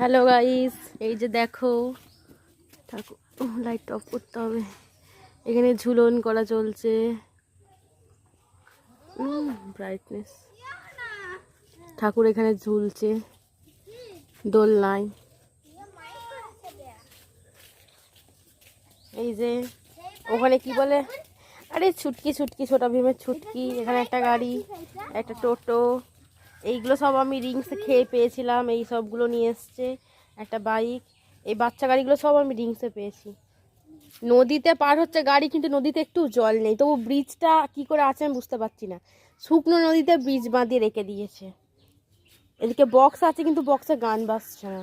Hello guys এই যে দেখো লাইট অফ করতে হবে। এখানে ঝুলন করা চলছে। ব্রাইটনেস ঠাকুর এখানে ঝুলছে। দোলনায়। এই যে, ওখানে কি বলে? আরে, ছুটকি ছুটকি, ছোটা ভীমের ছুটকি। এখানে একটা গাড়ি, একটা টোটো। এইগুলো সব আমি রিংস খেয়ে পেয়েছিলাম, এই সবগুলো নিয়ে এসছে, একটা বাইক এই বাচ্চা গাড়িগুলো সব আমি রিংসে পেয়েছি। নদীতে পার হচ্ছে গাড়ি, কিন্তু নদীতে একটু জল নেই, তবু ব্রিজটা কি করে আছে আমি বুঝতে পারছি না। শুকনো নদীতে ব্রিজ বাঁধিয়ে রেখে দিয়েছে। এদিকে বক্স আছে, কিন্তু বক্সে গান বাজছে না।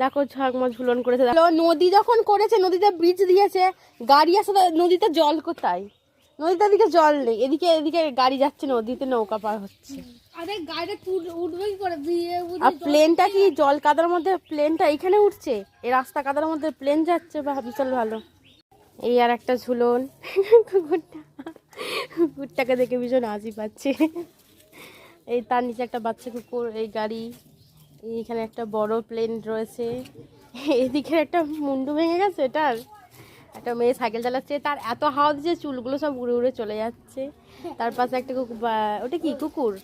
দেখো ঝাঁকমা ঝুলন করেছে। নদী যখন করেছে, নদীতে ব্রিজ দিয়েছে, গাড়ি আসে তো নদীতে জল কোথায়? নদীতে এদিকে জল নেই এদিকে এদিকে গাড়ি যাচ্ছে নদীতে নৌকা পার হচ্ছে। আরে গাড়িটা উঠবে কি করে আর প্লেনটা কি জল কাদার মধ্যে প্লেনটা এখানে উঠছে? এই রাস্তা কাদার মধ্যে প্লেন যাচ্ছে বা বিশাল ভালো। এই আর একটা ঝুলন। কুকুরটা কুকুরটাকে দেখে ভীষণ হাসি পাচ্ছে এই তার নিচে একটা বাচ্চা কুকুর এই গাড়ি। এইখানে একটা বড় প্লেন রয়েছে। এদিকে একটা মুন্ডু ভেঙে গেছে এটার। একটা মেয়ে সাইকেল চালাচ্ছে, তার এত হাওয়া দিচ্ছে, চুলগুলো সব উড়ে উড়ে চলে যাচ্ছে। তার পাশে একটা কুকুর ওটা কি, কুকুর?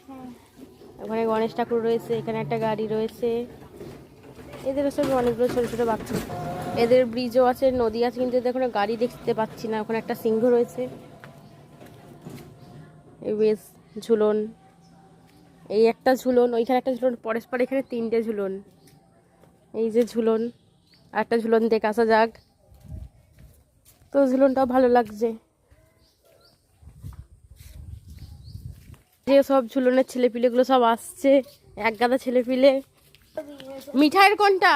ওখানে গণেশ ঠাকুর রয়েছে, এখানে একটা গাড়ি রয়েছে। এদের সব অনেকগুলো ছোটো ছোটো বাচ্চা। এদের ব্রিজও আছে, নদী আছে, কিন্তু এদের কোনো গাড়ি দেখতে পাচ্ছি না। ওখানে একটা সিংহ রয়েছে। বেশ ঝুলন। এই একটা ঝুলন, ওইখানে একটা ঝুলন, পরস্পর এখানে তিনটে ঝুলন। এই যে ঝুলন একটা ঝুলন দেখে আসা যাক। তো ঝুলনটাও ভালো লাগছে। যে সব ঝুলনের ছেলেপিলেগুলো সব আসছে, এক গাদা ছেলেপিলে। মিঠাইয়ের কোনটা?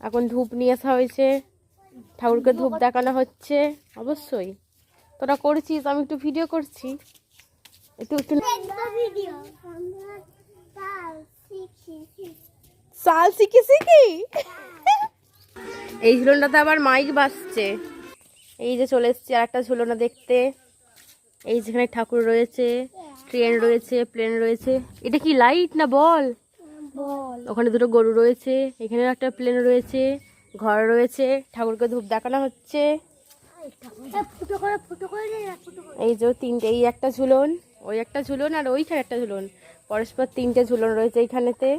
এখন ধূপ নিয়ে আসা হয়েছে। ঠাকুরকে ধূপ দেখানো হচ্ছে। অবশ্যই। তোরা করছিস, আমি একটু ভিডিও করছি। একটু একটু সাল শিখি শিখি এই ঝুলনটাতে আবার মাইক বাজছে। এই যে চলে এসছি আর একটা ঝুলনা দেখতে। এই যেখানে ঠাকুর রয়েছে ট্রেন রয়েছে প্লেন রয়েছে। এটা কি লাইট না বল? ওখানে দুটো গরু রয়েছে এখানেও একটা প্লেন রয়েছে ঘর রয়েছে ঠাকুরকে ধূপ দেখানো হচ্ছে। এই যে তিনটে এই একটা ঝুলন ওই একটা ঝুলন আর ওইখানে একটা ঝুলন। পরস্পর তিনটে ঝুলন রয়েছে এইখানেতে।